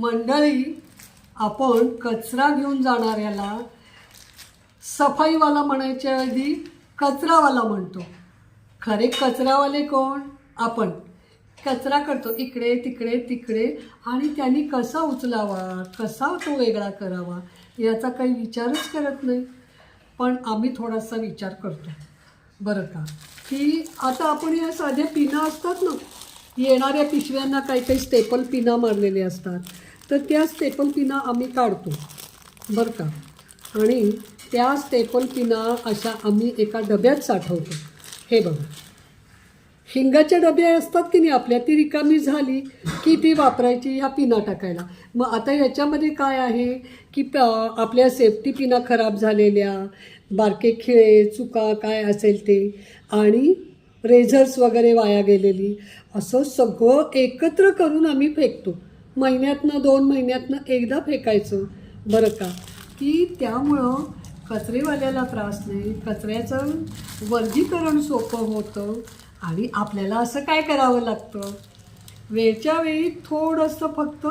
मंडळी आपण कचरा घेऊन जाणाऱ्याला सफाईवाला म्हणायच्या आधी कचरावाला म्हणतो. खरे कचरावाले कोण? आपण. कचरा करतो. इकडे तिकडे तिकडे. आणि त्यांनी कसा उचलावा? कसा तो वेगळा करावा? याचा काही विचारच करत नाही. पण आम्ही थोडासा विचार करतो. बरं का? की आता आपण या साध्या पिना असतात ना? येणाऱ्या पिशव्यांना काही काही स्टेपल पिना मारलेले असतात. तर त्या स्टेपल पिना आम्ही काढतो बरं का? आणि त्या स्टेपल पिना अशा आम्ही एका डब्यात साठवतो. हे बघा. हिंगाच्या डबे असतात की नाही आपल्या? ती रिकामी झाली की ती वापरायची ह्या पिना टाकायला. मग आता याच्यामध्ये काय आहे की प आपल्या सेफ्टी पिना खराब झालेल्या बारके खिळे चुका काय असेल ते आणि रेझर्स वगैरे वाया गेलेली असं सगळं एकत्र करून आम्ही फेकतो. महिन्यातनं दोन महिन्यातनं एकदा फेकायचं. बरं का? की त्यामुळं कचरेवाल्याला त्रास नाही कचऱ्याचं वर्गीकरण सोपं होतं आणि आपल्याला असं काय करावं लागतं? वेळच्या वेळी थोडंसं फक्त